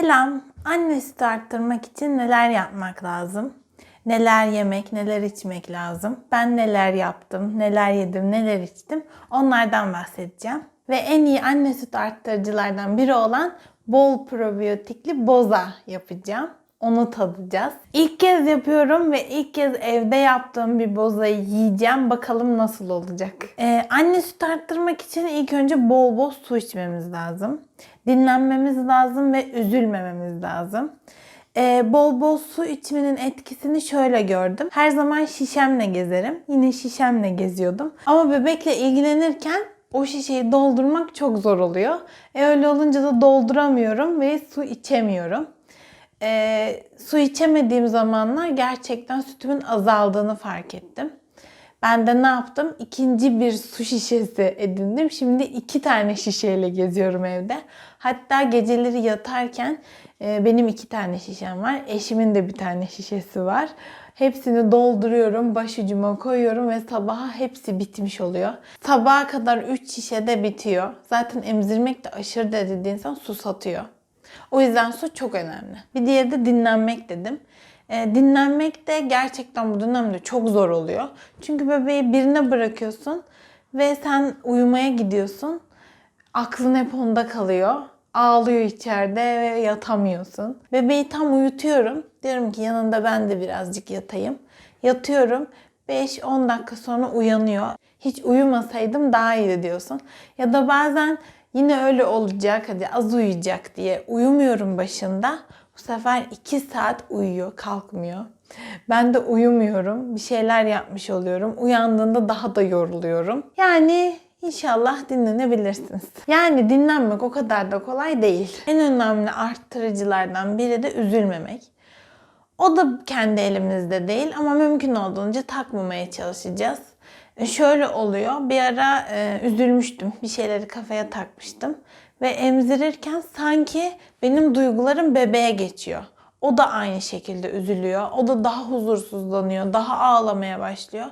Selam. Anne sütü arttırmak için neler yapmak lazım? Neler yemek, neler içmek lazım? Ben neler yaptım, neler yedim, neler içtim? Onlardan bahsedeceğim. Ve en iyi anne sütü arttırıcılardan biri olan bol probiyotikli boza yapacağım. Onu tadacağız. İlk kez yapıyorum ve ilk kez evde yaptığım bir bozayı yiyeceğim. Bakalım nasıl olacak. Ee, anne süt arttırmak için ilk önce bol bol su içmemiz lazım. Dinlenmemiz lazım ve üzülmememiz lazım. Ee, bol bol su içmenin etkisini şöyle gördüm. Her zaman şişemle gezerim. Yine şişemle geziyordum. Ama bebekle ilgilenirken o şişeyi doldurmak çok zor oluyor. E öyle olunca da dolduramıyorum ve su içemiyorum. E, su içemediğim zamanlar gerçekten sütümün azaldığını fark ettim. Ben de ne yaptım? İkinci bir su şişesi edindim. Şimdi iki tane şişeyle geziyorum evde. Hatta geceleri yatarken e, benim iki tane şişem var. Eşimin de bir tane şişesi var. Hepsini dolduruyorum, başucuma koyuyorum ve sabaha hepsi bitmiş oluyor. Sabaha kadar 3 şişe de bitiyor. Zaten emzirmek de aşırı dediği insan su satıyor. O yüzden su çok önemli. Bir diğeri de dinlenmek dedim. E, dinlenmek de gerçekten bu dönemde çok zor oluyor. Çünkü bebeği birine bırakıyorsun ve sen uyumaya gidiyorsun. Aklın hep onda kalıyor. Ağlıyor içeride ve yatamıyorsun. Bebeği tam uyutuyorum. Diyorum ki yanında ben de birazcık yatayım. Yatıyorum. 5-10 dakika sonra uyanıyor. Hiç uyumasaydım daha iyiydi diyorsun. Ya da bazen yine öyle olacak hadi az uyuyacak diye uyumuyorum başında. Bu sefer 2 saat uyuyor, kalkmıyor. Ben de uyumuyorum. Bir şeyler yapmış oluyorum. Uyandığında daha da yoruluyorum. Yani İnşallah dinlenebilirsiniz. Yani dinlenmek o kadar da kolay değil. En önemli arttırıcılardan biri de üzülmemek. O da kendi elimizde değil ama mümkün olduğunca takmamaya çalışacağız. E, Şöyle oluyor. Bir ara e, üzülmüştüm. Bir şeyleri kafaya takmıştım. Ve emzirirken sanki benim duygularım bebeğe geçiyor. O da aynı şekilde üzülüyor. O da daha huzursuzlanıyor. Daha ağlamaya başlıyor.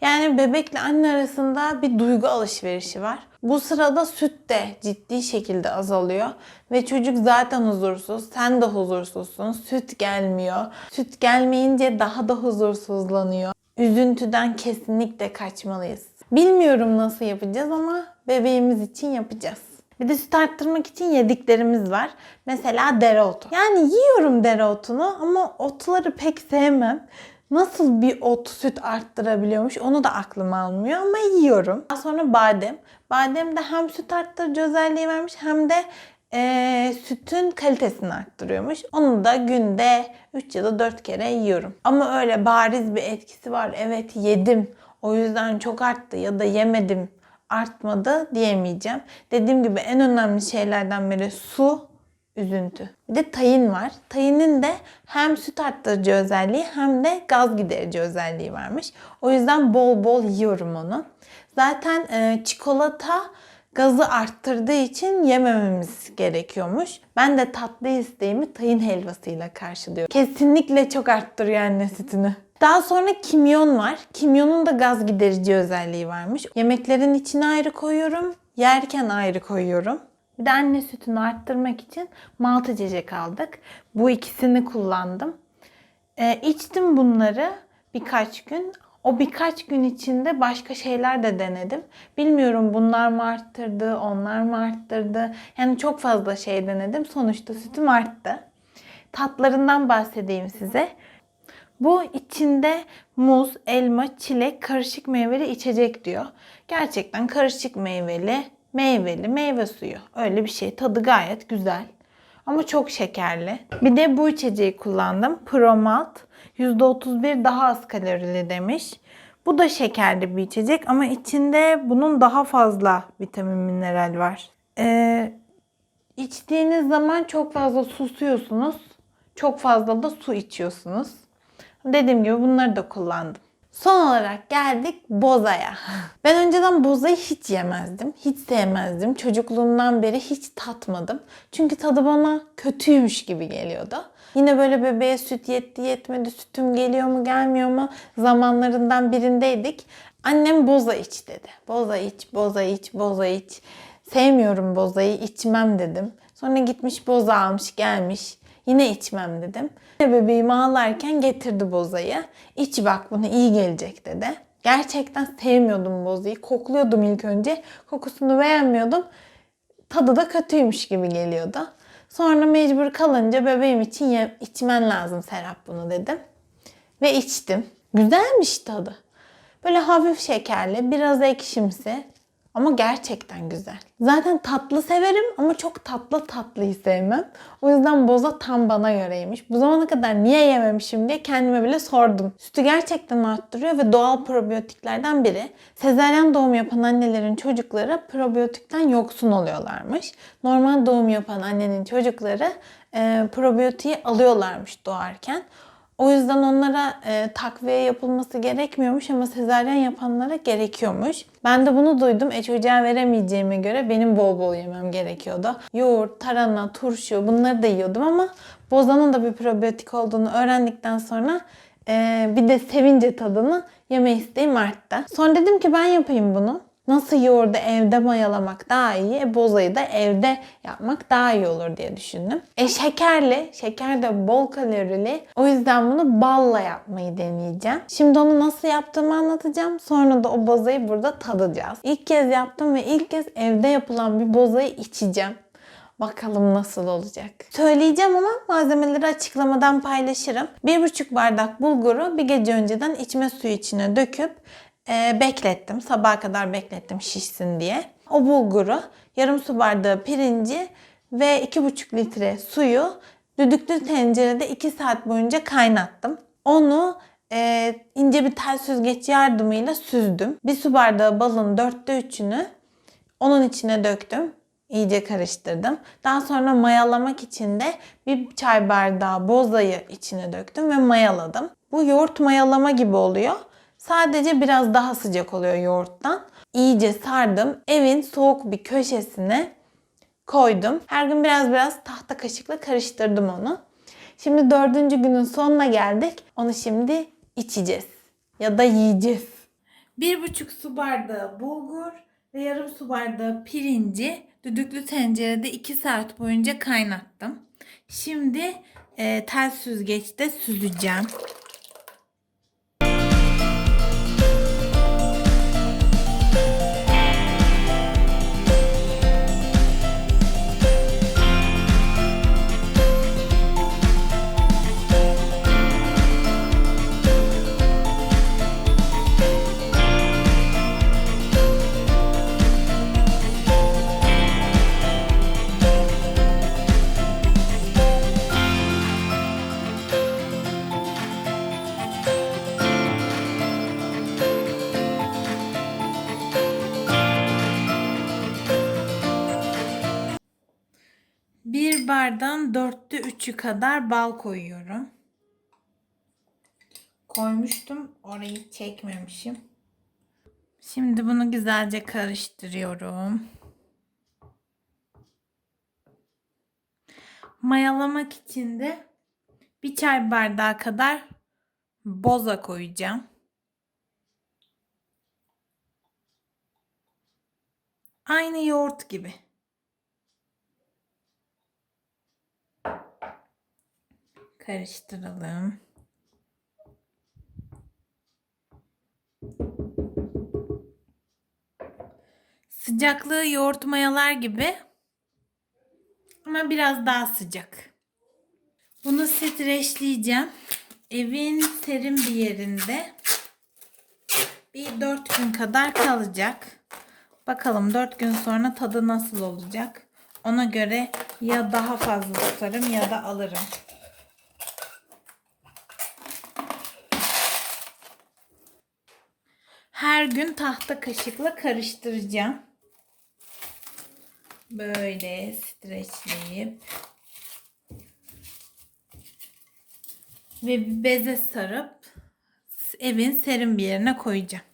Yani bebekle anne arasında bir duygu alışverişi var. Bu sırada süt de ciddi şekilde azalıyor ve çocuk zaten huzursuz, sen de huzursuzsun. Süt gelmiyor. Süt gelmeyince daha da huzursuzlanıyor. Üzüntüden kesinlikle kaçmalıyız. Bilmiyorum nasıl yapacağız ama bebeğimiz için yapacağız. Bir de süt arttırmak için yediklerimiz var. Mesela dereotu. Yani yiyorum dereotunu ama otları pek sevmem. Nasıl bir ot süt arttırabiliyormuş onu da aklım almıyor ama yiyorum. Daha sonra badem. Badem de hem süt arttırıcı özelliği vermiş hem de e, sütün kalitesini arttırıyormuş. Onu da günde 3 ya da 4 kere yiyorum. Ama öyle bariz bir etkisi var. Evet yedim. O yüzden çok arttı ya da yemedim artmadı diyemeyeceğim. Dediğim gibi en önemli şeylerden biri su, üzüntü. Bir de tayin var. Tayinin de hem süt arttırıcı özelliği hem de gaz giderici özelliği varmış. O yüzden bol bol yiyorum onu. Zaten e, çikolata gazı arttırdığı için yemememiz gerekiyormuş. Ben de tatlı isteğimi tayin helvasıyla karşılıyorum. Kesinlikle çok arttırıyor anne sütünü. Daha sonra kimyon var. Kimyonun da gaz giderici özelliği varmış. Yemeklerin içine ayrı koyuyorum. Yerken ayrı koyuyorum. Bir de anne sütünü arttırmak için malt içecek aldık. Bu ikisini kullandım. Ee, içtim bunları birkaç gün. O birkaç gün içinde başka şeyler de denedim. Bilmiyorum bunlar mı arttırdı, onlar mı arttırdı. Yani çok fazla şey denedim. Sonuçta sütüm arttı. Tatlarından bahsedeyim size. Bu içinde muz, elma, çilek, karışık meyveli içecek diyor. Gerçekten karışık meyveli, meyveli, meyve suyu. Öyle bir şey. Tadı gayet güzel. Ama çok şekerli. Bir de bu içeceği kullandım. Promalt. %31 daha az kalorili demiş. Bu da şekerli bir içecek ama içinde bunun daha fazla vitamin mineral var. Ee, içtiğiniz zaman çok fazla susuyorsunuz. Çok fazla da su içiyorsunuz. Dediğim gibi bunları da kullandım. Son olarak geldik bozaya. Ben önceden bozayı hiç yemezdim. Hiç sevmezdim. Çocukluğumdan beri hiç tatmadım. Çünkü tadı bana kötüymüş gibi geliyordu. Yine böyle bebeğe süt yetti yetmedi, sütüm geliyor mu gelmiyor mu zamanlarından birindeydik. Annem boza iç dedi. Boza iç, boza iç, boza iç. Sevmiyorum bozayı, içmem dedim. Sonra gitmiş boza almış gelmiş. Yine içmem dedim. Yine Bebeğimi ağlarken getirdi bozayı. İç bak bunu iyi gelecek dedi. Gerçekten sevmiyordum bozayı. Kokluyordum ilk önce. Kokusunu beğenmiyordum. Tadı da kötüymüş gibi geliyordu. Sonra mecbur kalınca bebeğim için ye- içmen lazım Serap bunu dedim. Ve içtim. Güzelmiş tadı. Böyle hafif şekerli, biraz ekşimsi. Ama gerçekten güzel. Zaten tatlı severim ama çok tatlı tatlıyı sevmem. O yüzden boza tam bana göreymiş. Bu zamana kadar niye yememişim diye kendime bile sordum. Sütü gerçekten arttırıyor ve doğal probiyotiklerden biri. Sezaryen doğum yapan annelerin çocukları probiyotikten yoksun oluyorlarmış. Normal doğum yapan annenin çocukları e, probiyotiği alıyorlarmış doğarken. O yüzden onlara e, takviye yapılması gerekmiyormuş ama sezaryen yapanlara gerekiyormuş. Ben de bunu duydum. E çocuğa veremeyeceğime göre benim bol bol yemem gerekiyordu. Yoğurt, tarhana, turşu bunları da yiyordum ama bozanın da bir probiyotik olduğunu öğrendikten sonra e, bir de sevince tadını yeme isteğim arttı. Sonra dedim ki ben yapayım bunu. Nasıl yoğurdu evde mayalamak daha iyi, e, bozayı da evde yapmak daha iyi olur diye düşündüm. E şekerli, şeker de bol kalorili. O yüzden bunu balla yapmayı deneyeceğim. Şimdi onu nasıl yaptığımı anlatacağım. Sonra da o bozayı burada tadacağız. İlk kez yaptım ve ilk kez evde yapılan bir bozayı içeceğim. Bakalım nasıl olacak. Söyleyeceğim ama malzemeleri açıklamadan paylaşırım. 1,5 bardak bulguru bir gece önceden içme suyu içine döküp e, beklettim. Sabaha kadar beklettim şişsin diye. O bulguru, yarım su bardağı pirinci ve 2,5 litre suyu düdüklü tencerede 2 saat boyunca kaynattım. Onu e, ince bir tel süzgeç yardımıyla süzdüm. Bir su bardağı balın dörtte üçünü onun içine döktüm. İyice karıştırdım. Daha sonra mayalamak için de bir çay bardağı bozayı içine döktüm ve mayaladım. Bu yoğurt mayalama gibi oluyor. Sadece biraz daha sıcak oluyor yoğurttan. İyice sardım. Evin soğuk bir köşesine koydum. Her gün biraz biraz tahta kaşıkla karıştırdım onu. Şimdi dördüncü günün sonuna geldik. Onu şimdi içeceğiz. Ya da yiyeceğiz. Bir buçuk su bardağı bulgur ve yarım su bardağı pirinci düdüklü tencerede 2 saat boyunca kaynattım. Şimdi e, tel süzgeçte süzeceğim. Bir bardağın dörtte üçü kadar bal koyuyorum. Koymuştum. Orayı çekmemişim. Şimdi bunu güzelce karıştırıyorum. Mayalamak için de bir çay bardağı kadar boza koyacağım. Aynı yoğurt gibi. Karıştıralım. Sıcaklığı yoğurt mayalar gibi ama biraz daha sıcak. Bunu streçleyeceğim. Evin serin bir yerinde bir 4 gün kadar kalacak. Bakalım 4 gün sonra tadı nasıl olacak. Ona göre ya daha fazla tutarım ya da alırım. Her gün tahta kaşıkla karıştıracağım. Böyle streçleyip ve bir beze sarıp evin serin bir yerine koyacağım.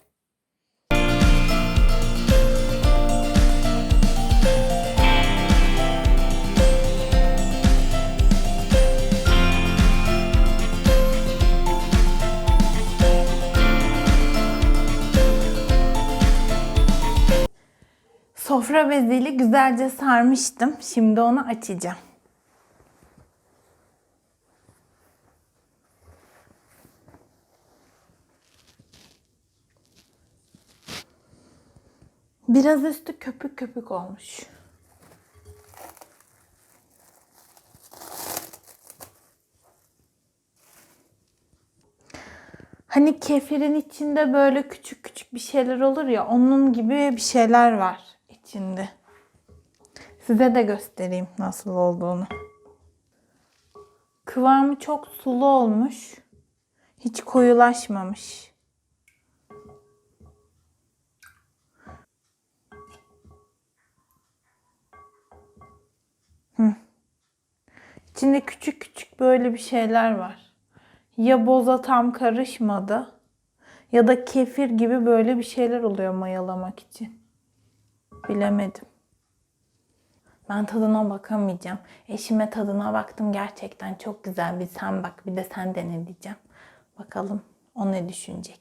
Sofra beziyle güzelce sarmıştım. Şimdi onu açacağım. Biraz üstü köpük köpük olmuş. Hani kefirin içinde böyle küçük küçük bir şeyler olur ya onun gibi bir şeyler var içinde. Size de göstereyim nasıl olduğunu. Kıvamı çok sulu olmuş. Hiç koyulaşmamış. İçinde küçük küçük böyle bir şeyler var. Ya boza tam karışmadı ya da kefir gibi böyle bir şeyler oluyor mayalamak için. Bilemedim. Ben tadına bakamayacağım. Eşime tadına baktım gerçekten çok güzel. Bir sen bak bir de sen dene diyeceğim. Bakalım o ne düşünecek.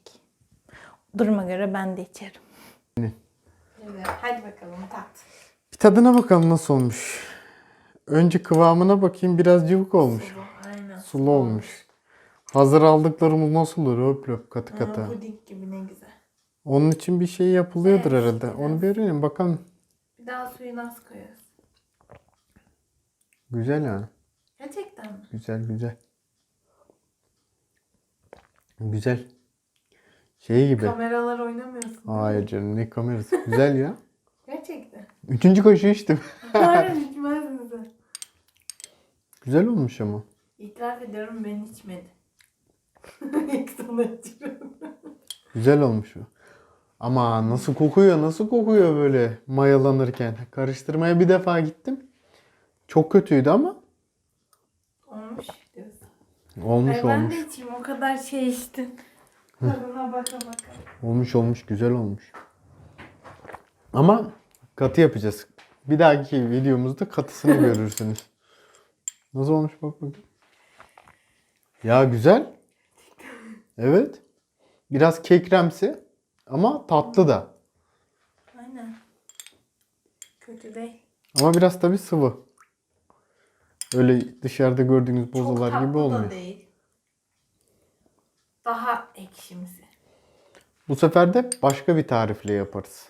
Duruma göre ben de içerim. Ne? Evet, hadi bakalım tat. Bir tadına bakalım nasıl olmuş. Önce kıvamına bakayım biraz cıvık olmuş. Aynen. Sulu olmuş. Hazır aldıklarımız nasıl olur? Öp öp katı katı. Puding gibi ne güzel. Onun için bir şey yapılıyordur Evet, herhalde. işte. Onu bir öğrenelim bakalım. Bir daha suyunu az koyarız. Güzel yani. Gerçekten mi? Güzel güzel. Güzel. Şey gibi. Kameralar oynamıyorsun. Hayır canım ne kamerası. Güzel ya. Gerçekten. Üçüncü kaşığı içtim. Hayır içmez misin? Güzel olmuş ama. İtiraf ediyorum ben içmedim. İlk sana içiyorum. Güzel olmuş o. Ama nasıl kokuyor, nasıl kokuyor böyle mayalanırken. Karıştırmaya bir defa gittim. Çok kötüydü ama Olmuş diyorsun. olmuş Ay ben olmuş. de içeyim o kadar şey içtin. Tadına baka baka. Olmuş olmuş güzel olmuş. Ama katı yapacağız. Bir dahaki videomuzda katısını görürsünüz. Nasıl olmuş bak bakayım. Ya güzel. Evet. Biraz kekremsi ama tatlı da. Aynen. Kötü değil. Ama biraz tabii sıvı. Öyle dışarıda gördüğünüz bozalar gibi da olmuyor. değil. Daha ekşimsi. Bu sefer de başka bir tarifle yaparız.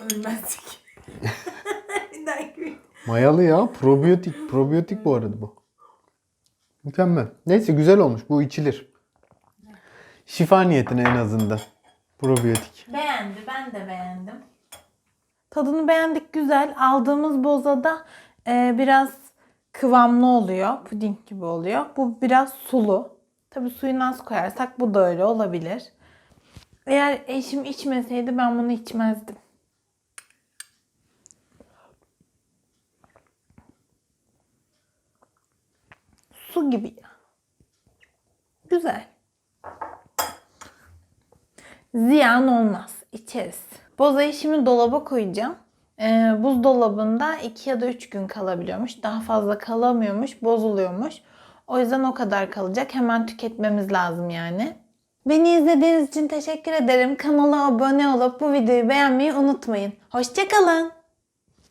Ölmezdik. Bir dahaki Mayalı ya. Probiyotik. Probiyotik bu arada bu. Mükemmel. Neyse güzel olmuş. Bu içilir. Şifa niyetine en azından. Probiyotik. Beğendi. Ben de beğendim. Tadını beğendik. Güzel. Aldığımız bozada e, biraz kıvamlı oluyor. Puding gibi oluyor. Bu biraz sulu. Tabii suyunu az koyarsak bu da öyle olabilir. Eğer eşim içmeseydi ben bunu içmezdim. Su gibi. Güzel. Ziyan olmaz. İçeriz. Bozayı şimdi dolaba koyacağım. Ee, buzdolabında 2 ya da 3 gün kalabiliyormuş. Daha fazla kalamıyormuş. Bozuluyormuş. O yüzden o kadar kalacak. Hemen tüketmemiz lazım yani. Beni izlediğiniz için teşekkür ederim. Kanala abone olup bu videoyu beğenmeyi unutmayın. Hoşçakalın.